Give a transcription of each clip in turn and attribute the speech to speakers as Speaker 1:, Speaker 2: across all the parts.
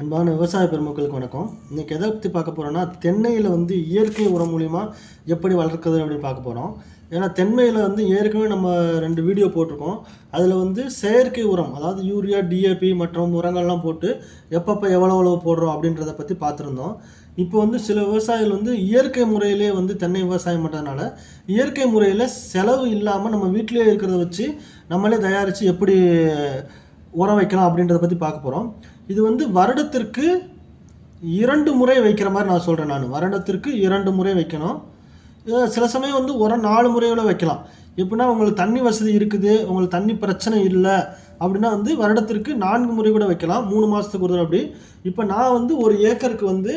Speaker 1: அன்பான விவசாய பெருமக்களுக்கு வணக்கம். இன்றைக்கி எதை பற்றி பார்க்க போகிறோன்னா தென்னையில் வந்து இயற்கை உரம் மூலிமா எப்படி வளர்க்குறது அப்படின்னு பார்க்க போகிறோம் ஏன்னா தென்மையில் வந்து ஏற்கனவே நம்ம ரெண்டு வீடியோ போட்டிருக்கோம். அதில் வந்து செயற்கை உரம் அதாவது யூரியா டிஏபி மற்றும் உரங்கள்லாம் போட்டு எப்பப்போ எவ்வளோ எவ்வளோ போடுறோம் அப்படின்றத பற்றி பார்த்துருந்தோம். இப்போ வந்து சில விவசாயிகள் வந்து இயற்கை முறையிலே வந்து தென்னை விவசாயம் பண்ணுறதுனால இயற்கை முறையில் செலவு இல்லாமல் நம்ம வீட்டிலேயே இருக்கிறத வச்சு நம்மளே தயாரித்து எப்படி உரம் வைக்கலாம் அப்படின்றத பற்றி பார்க்க போகிறோம் இது வந்து வருடத்திற்கு இரண்டு முறை வைக்கிற மாதிரி நான் சொல்கிறேன் நான். வருடத்திற்கு இரண்டு முறை வைக்கணும். சில சமயம் வந்து ஒரு நாலு முறையோட வைக்கலாம். எப்படின்னா உங்களுக்கு தண்ணி வசதி இருக்குது உங்களுக்கு தண்ணி பிரச்சனை இல்லை அப்படின்னா வந்து வருடத்திற்கு நான்கு முறை கூட வைக்கலாம். மூணு மாதத்துக்கு ஒரு தடவை அப்படி. இப்போ நான் வந்து ஒரு ஏக்கருக்கு வந்து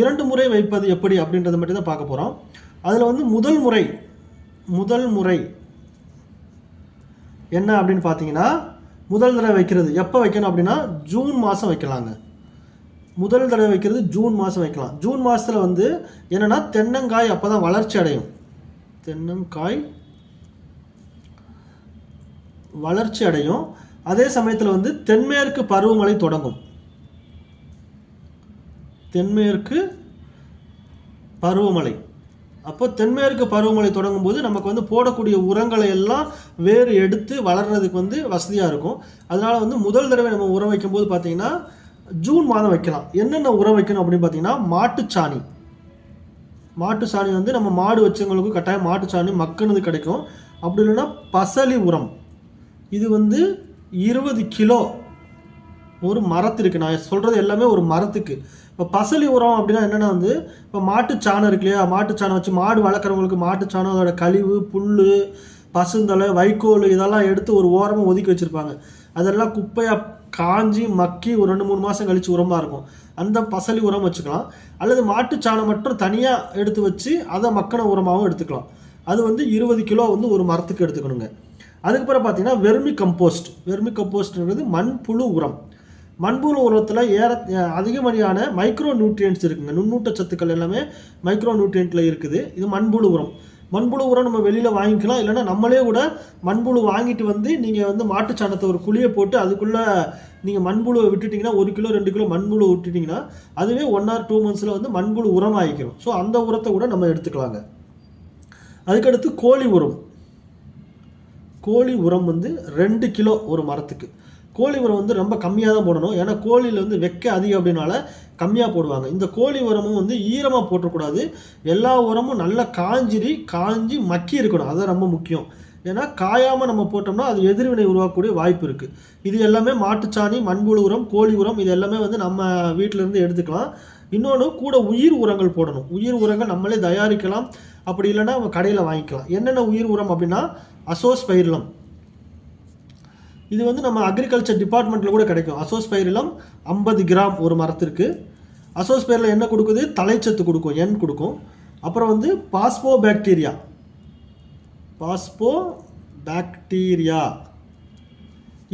Speaker 1: இரண்டு முறை வைப்பது எப்படி அப்படின்றத மட்டும் தான் பார்க்க போகிறோம் அதில் வந்து முதல் முறை முதல் முறை என்ன அப்படின்னு பார்த்தீங்கன்னா முதல் தடவை வைக்கிறது. எப்போ வைக்கணும் அப்படின்னா ஜூன் மாதம் வைக்கலாங்க. முதல் தடவை வைக்கிறது ஜூன் மாதம் வைக்கலாம். ஜூன் மாதத்தில் வந்து என்னென்னா தென்னங்காய் அப்போ தான் வளர்ச்சி அடையும். தென்னங்காய் வளர்ச்சி அடையும். அதே சமயத்தில் வந்து தென்மேற்கு பருவமழை தொடங்கும். தென்மேற்கு பருவமழை. அப்போ தென்மேற்கு பருவமழை தொடங்கும் போது நமக்கு வந்து போடக்கூடிய உரங்களை எல்லாம் வேறு எடுத்து வளர்றதுக்கு வந்து வசதியாக இருக்கும். அதனால் வந்து முதல் தடவை நம்ம உரம் வைக்கும்போது பார்த்திங்கன்னா ஜூன் மாதம் வைக்கலாம். என்னென்ன உரம் வைக்கணும் அப்படின்னு பார்த்தீங்கன்னா மாட்டுச்சாணி மாட்டுச்சாணி வந்து நம்ம மாடு வச்சவங்களுக்கு கட்டாயம் மாட்டுச்சாணி மக்குனது கிடைக்கும். அப்படி இல்லைன்னா பசலி உரம். இது வந்து இருபது கிலோ ஒரு மரத்திற்கு நான் சொல்கிறது எல்லாமே ஒரு மரத்துக்கு. இப்போ பசலி உரம் அப்படின்னா என்னென்னா வந்து இப்போ மாட்டுச்சாணம் இருக்கு இல்லையா? மாட்டுச்சாணம் வச்சு மாடு வளர்க்குறவங்களுக்கு மாட்டுச்சாணம் அதோட கழிவு புல் பசுந்தலை வைக்கோல் இதெல்லாம் எடுத்து ஒரு ஓரமாக ஒதுக்கி வச்சுருப்பாங்க. அதெல்லாம் குப்பையாக காஞ்சி மக்கி ஒரு ரெண்டு மூணு மாதம் கழித்து உரமாக இருக்கும். அந்த பசலி உரம் வச்சுக்கலாம். அல்லது மாட்டுச்சாணம் மட்டும் தனியாக எடுத்து வச்சு அதை மக்கின உரமாகவும் எடுத்துக்கலாம். அது வந்து இருபது கிலோ வந்து ஒரு மரத்துக்கு எடுத்துக்கணுங்க. அதுக்கப்புறம் பார்த்தீங்கன்னா வெர்மி கம்போஸ்ட். வெர்மி கம்போஸ்ட்ன்றது மண்புழு உரம். மண்புழு உரத்தில் ஏற அதிகப்படியான மைக்ரோ நியூட்ரியன்ட்ஸ் இருக்குங்க. நுண்ணூட்ட சத்துக்கள் எல்லாமே மைக்ரோ நியூட்ரியன்ட்டில் இருக்குது. இது மண்புழு உரம். மண்புழு உரம் நம்ம வெளியில் வாங்கிக்கலாம். இல்லைன்னா நம்மளே கூட மண்புழு வாங்கிட்டு வந்து நீங்கள் வந்து மாட்டுச்சாணத்தை ஒரு குழியை போட்டு அதுக்குள்ளே நீங்கள் மண்புழுவை விட்டுட்டிங்கன்னா ஒரு கிலோ ரெண்டு கிலோ மண்புழு விட்டுட்டிங்கன்னா அதுவே ஒன் ஆர் டூ மந்த்ஸில் வந்து மண்புழு உரம் ஆகிக்கிறோம் ஸோ அந்த உரத்தை கூட நம்ம எடுத்துக்கலாங்க. அதுக்கடுத்து கோழி உரம். கோழி உரம் வந்து ரெண்டு கிலோ ஒரு மரத்துக்கு. கோழி உரம் வந்து ரொம்ப கம்மியாக தான் போடணும். ஏன்னா கோழியில் வந்து வெக்க அதிகம் அப்படின்னால கம்மியாக போடுவாங்க. இந்த கோழி உரமும் வந்து ஈரமாக போட்டக்கூடாது எல்லா உரமும் நல்லா காஞ்சிரி காஞ்சி மக்கி இருக்கணும். அதுதான் ரொம்ப முக்கியம். ஏன்னா காயாமல் நம்ம போட்டோம்னா அது எதிர்வினை உருவாக்கக்கூடிய வாய்ப்பு இருக்குது இது எல்லாமே மாட்டுச்சாணி மண்புழு உரம் கோழி உரம் இது எல்லாமே வந்து நம்ம வீட்டிலேருந்து எடுத்துக்கலாம். இன்னொன்று கூட உயிர் உரங்கள் போடணும். உயிர் உரங்கள் நம்மளே தயாரிக்கலாம். அப்படி இல்லைன்னா நம்ம கடையில் வாங்கிக்கலாம். என்னென்ன உயிர் உரம் அப்படின்னா அசோஸ்பைரிலம். இது வந்து நம்ம அக்ரிகல்ச்சர் டிபார்ட்மெண்ட்டில் கூட கிடைக்கும். அசோஸ்பைரிலம் ஐம்பது கிராம் ஒரு மரத்திற்கு. அசோஸ்பைரில் என்ன கொடுக்குது? தலைச்சத்து கொடுக்கும் எண் கொடுக்கும். அப்புறம் வந்து பாஸ்போ பாக்டீரியா பாஸ்போ பாக்டீரியா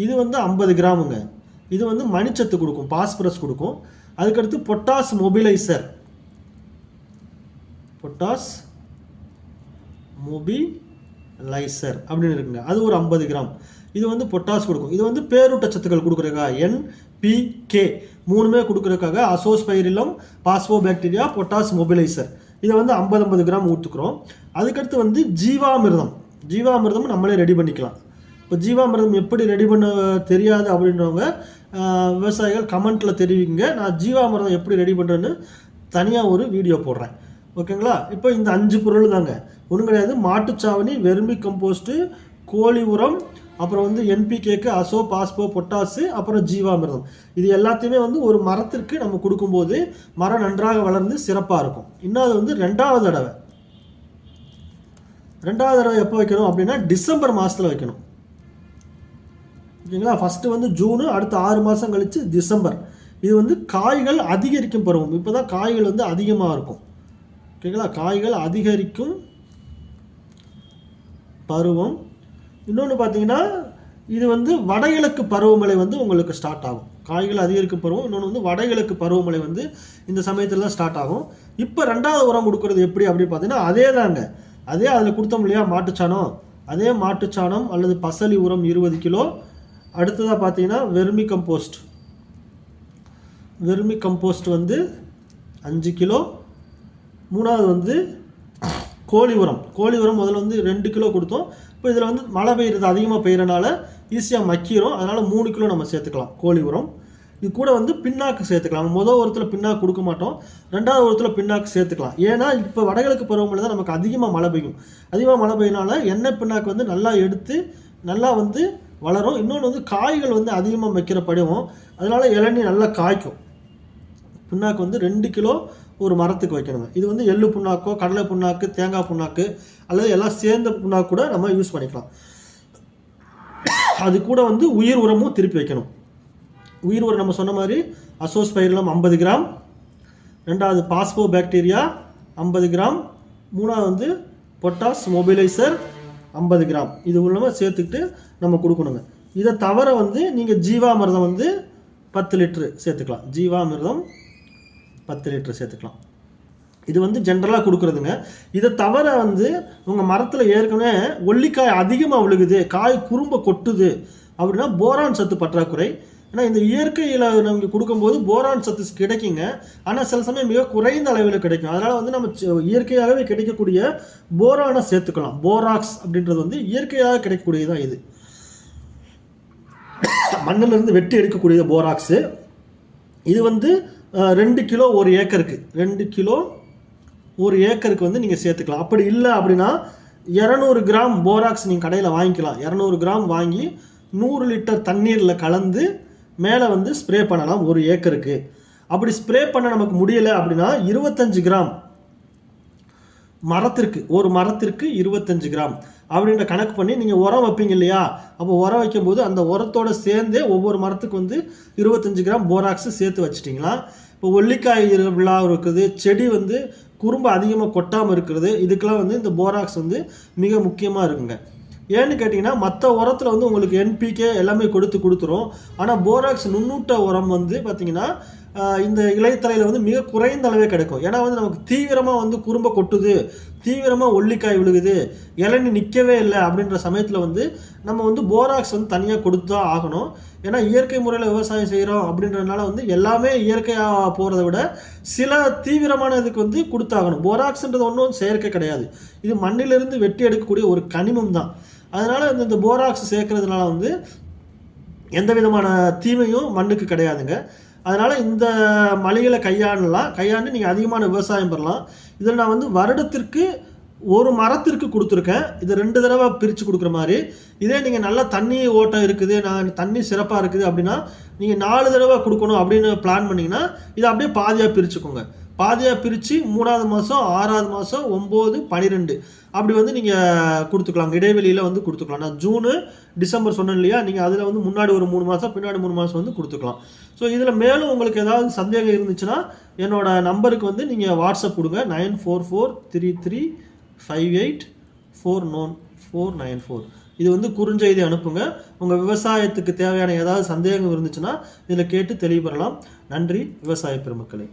Speaker 1: இது வந்து ஐம்பது கிராமுங்க. இது வந்து மணிச்சத்து கொடுக்கும் பாஸ்பரஸ் கொடுக்கும். அதுக்கடுத்து பொட்டாஸ் மொபிலைசர். பொட்டாஸ் மொபிலைசர் அப்படின்னு இருக்குங்க. அது ஒரு ஐம்பது கிராம். இது வந்து பொட்டாஸ் கொடுக்கும். இது வந்து பேரூட்டச்சத்துக்கள் கொடுக்குறக்கா என் பி கே மூணுமே கொடுக்குறதுக்காக azospirillum phospho bacteria potash mobiliser இதை வந்து ஐம்பது ஐம்பது கிராம் ஊற்றுக்குறோம் அதுக்கடுத்து வந்து ஜீவாமிர்தம். ஜீவாமிர்தம் நம்மளே ரெடி பண்ணிக்கலாம். இப்போ ஜீவாமிர்தம் எப்படி ரெடி பண்ண தெரியாது அப்படின்றவங்க விவசாயிகள் கமெண்ட்டில் தெரிவிங்க. நான் ஜீவாமிர்தம் எப்படி ரெடி பண்ணுறேன்னு தனியாக ஒரு வீடியோ போடுறேன். ஓகேங்களா? இப்போ இந்த அஞ்சு பொருள் தாங்க. ஒன்றும் கிடையாது. மாட்டுச்சாவணி வெர்மி கம்போஸ்ட்டு கோழி உரம் அப்புறம் வந்து என்பிகேக்கு அசோ பாஸ்போ பொட்டாசு அப்புறம் ஜீவாமிர்தம். இது எல்லாத்தையுமே வந்து ஒரு மரத்திற்கு நம்ம கொடுக்கும்போது மரம் நன்றாக வளர்ந்து சிறப்பாக இருக்கும். இன்னொரு வந்து ரெண்டாவது தடவை. ரெண்டாவது தடவை எப்போ வைக்கணும் அப்படின்னா டிசம்பர் மாதத்தில் வைக்கணும். ஓகேங்களா? ஃபஸ்ட்டு வந்து ஜூனு அடுத்த ஆறு மாதம் கழித்து டிசம்பர். இது வந்து காய்கள் அதிகரிக்கும் பருவம். இப்போ தான் காய்கள் வந்து அதிகமாக இருக்கும். ஓகேங்களா? காய்கள் அதிகரிக்கும் பருவம். இன்னொன்று பார்த்தீங்கன்னா இது வந்து வடகிழக்கு பருவமழை வந்து உங்களுக்கு ஸ்டார்ட் ஆகும். காய்கள் அதிகரிக்கும் பருவம் இன்னொன்று வந்து வடகிழக்கு பருவமழை வந்து இந்த சமயத்தில் தான் ஸ்டார்ட் ஆகும். இப்போ ரெண்டாவது உரம் கொடுக்குறது எப்படி அப்படின்னு பார்த்தீங்கன்னா அதே தாங்க. அதே அதில் கொடுத்தோம் இல்லையா மாட்டுச்சாணம். அதே மாட்டுச்சாணம் அல்லது பசலி உரம் இருபது கிலோ. அடுத்ததாக பார்த்தீங்கன்னா வெர்மி கம்போஸ்ட் வெர்மி கம்போஸ்ட் வந்து அஞ்சு கிலோ. மூணாவது வந்து கோழி உரம். கோழி உரம் முதல்ல வந்து ரெண்டு கிலோ கொடுத்தோம். இப்போ இதில் வந்து மழை பெய்யுறது அதிகமாக பெய்கிறனால ஈஸியாக மக்கிரும். அதனால் மூணு கிலோ நம்ம சேர்த்துக்கலாம் கோழி உரம். இது கூட வந்து பின்னாக்கு சேர்த்துக்கலாம். முதல் ஒருத்தில் பின்னாக்கு கொடுக்க மாட்டோம். ரெண்டாவது ஒருத்தில் பின்னாக்கு சேர்த்துக்கலாம். ஏன்னா இப்போ வடகிழக்கு பருவமழை தான் நமக்கு அதிகமாக மழை பெய்யும். அதிகமாக மழை பெய்யனால எண்ணெய் பின்னாக்கு வந்து நல்லா எடுத்து நல்லா வந்து வளரும். இன்னொன்று வந்து காய்கள் வந்து அதிகமாக வைக்கிற படிவும். அதனால் இளநீர் நல்லா காய்க்கும். பின்னாக்கு வந்து ரெண்டு கிலோ ஒரு மரத்துக்கு வைக்கணுங்க. இது வந்து எள்ளு புண்ணாக்கோ கடலை புண்ணாக்கு தேங்காய் புண்ணாக்கு அல்லது எல்லாம் சேர்ந்த புண்ணாக்கு கூட நம்ம யூஸ் பண்ணிக்கலாம். அது கூட வந்து உயிர் உரமும் திருப்பி வைக்கணும். உயிர் உரம் நம்ம சொன்ன மாதிரி அசோஸ்பைரலம் ஐம்பது கிராம் ரெண்டாவது பாஸ்போ பாக்டீரியா ஐம்பது கிராம் மூணாவது வந்து பொட்டாஸ் மொபிலைசர் ஐம்பது கிராம். இது உள்ளமாக சேர்த்துக்கிட்டு நம்ம கொடுக்கணுங்க. இதை தவிர வந்து நீங்கள் ஜீவாமிர்தம் வந்து பத்து லிட்ரு சேர்த்துக்கலாம். ஜீவாமிர்தம் பத்து லிட்டர் சேர்த்துக்கலாம். இது வந்து ஜென்ரலாக கொடுக்குறதுங்க. இதை தவிர வந்து உங்கள் மரத்தில் ஏற்கனவே ஒல்லிக்காய் அதிகமாக விழுகுது காய் குறும்ப கொட்டுது அப்படின்னா போரான் சத்து பற்றாக்குறை. ஏன்னா இந்த இயற்கையில் நமக்கு கொடுக்கும்போது போரான் சத்து கிடைக்குங்க. ஆனால் சில சமயம் மிக குறைந்த அளவில் கிடைக்கும். அதனால் வந்து நம்ம இயற்கையாகவே கிடைக்கக்கூடிய போரானை சேர்த்துக்கலாம். போராக்ஸ் அப்படின்றது வந்து இயற்கையாக கிடைக்கக்கூடியதான் இது. மண்ணிலிருந்து வெட்டி எடுக்கக்கூடிய போராக்ஸு இது வந்து ரெண்டு கிலோ ஒரு ஏக்கருக்கு. ரெண்டு கிலோ ஒரு ஏக்கருக்கு வந்து நீங்கள் சேர்த்துக்கலாம். அப்படி இல்லை அப்படின்னா இரநூறு கிராம் போராக்ஸ் நீங்கள் கடையில் வாங்கிக்கலாம். இரநூறு கிராம் வாங்கி நூறு லிட்டர் தண்ணீரில் கலந்து மேலே வந்து ஸ்ப்ரே பண்ணலாம் ஒரு ஏக்கருக்கு. அப்படி ஸ்ப்ரே பண்ண நமக்கு முடியலை அப்படின்னா இருபத்தஞ்சு கிராம் மரத்திற்கு ஒரு மரத்திற்கு இருபத்தஞ்சு கிராம் அப்படின்ற கணக்கு பண்ணி நீங்கள் உரம் வைப்பீங்க இல்லையா? அப்போ உரம் வைக்கும்போது அந்த உரத்தோட சேர்ந்தே ஒவ்வொரு மரத்துக்கு வந்து இருபத்தஞ்சு கிராம் போராக்ஸு சேர்த்து வச்சிட்டிங்களா இப்போ ஒல்லிக்காய் விழா இருக்குது. செடி வந்து குறும்பு அதிகமாக கொட்டாமல் இருக்கிறது. இதுக்கெல்லாம் வந்து இந்த போராக்ஸ் வந்து மிக முக்கியமாக இருக்குங்க. ஏன்னு கேட்டிங்கன்னா மற்ற உரத்தில் வந்து உங்களுக்கு என்பிகே எல்லாமே கொடுத்து கொடுத்துரும். ஆனால் போராக்ஸ் நுண்ணூட்ட உரம் வந்து பார்த்திங்கன்னா இந்த இலைத்தலையில் வந்து மிக குறைந்த அளவே கிடைக்கும். ஏன்னா வந்து நமக்கு தீவிரமாக வந்து குறும்ப கொட்டுது தீவிரமாக ஒல்லிக்காய் விழுகுது இளநி நிற்கவே இல்லை அப்படின்ற சமயத்தில் வந்து நம்ம வந்து போராக்ஸ் வந்து தனியாக கொடுத்து தான் ஆகணும். ஏன்னா இயற்கை முறையில் விவசாயம் செய்கிறோம் அப்படின்றதுனால வந்து எல்லாமே இயற்கையாக போகிறத விட சில தீவிரமான இதுக்கு வந்து கொடுத்தாகணும். போராக்ஸ்ன்றது ஒன்றும் செயற்கை கிடையாது. இது மண்ணிலிருந்து வெட்டி எடுக்கக்கூடிய ஒரு கனிமம் தான். அதனால் இந்த இந்த போராக்ஸ் சேர்க்கறதுனால வந்து எந்த விதமான தீமையும் மண்ணுக்கு கிடையாதுங்க. அதனால் இந்த மலைகளை கையாளலாம் கையாண்டு நீங்கள் அதிகமான விவசாயம் பெறலாம். இதில் நான் வந்து வருடத்திற்கு ஒரு மரத்திற்கு கொடுத்துருக்கேன். இது ரெண்டு தடவை பிரித்து கொடுக்குற மாதிரி. இதே நீங்கள் நல்லா தண்ணி ஓட்டம் இருக்குது நான் தண்ணி சிறப்பாக இருக்குது அப்படின்னா நீங்கள் நாலு தடவை கொடுக்கணும் அப்படின்னு பிளான் பண்ணிங்கன்னா இதை அப்படியே பாதியாக பிரிச்சுக்கோங்க. பாதியாக பிரித்து மூணாவது மாதம் ஆறாவது மாதம் ஒம்பது பன்னிரெண்டு அப்படி வந்து நீங்கள் கொடுத்துக்கலாம். இடைவெளியில் வந்து கொடுத்துக்கலாம். நான் ஜூனு டிசம்பர் சொன்னேன் இல்லையா? நீங்கள் அதில் வந்து முன்னாடி ஒரு மூணு மாதம் பின்னாடி மூணு மாதம் வந்து கொடுத்துக்கலாம். ஸோ இதில் மேலும் உங்களுக்கு ஏதாவது சந்தேகம் இருந்துச்சுன்னா என்னோடய நம்பருக்கு வந்து நீங்கள் வாட்ஸ்அப் கொடுங்க. Nine four four three three five eight four nine four nine four இது வந்து குறுஞ்செய்தி அனுப்புங்க. உங்கள் விவசாயத்துக்கு தேவையான ஏதாவது சந்தேகம் இருந்துச்சுன்னா இதில் கேட்டு தெளிவு பெறலாம் நன்றி விவசாய பெருமக்களே.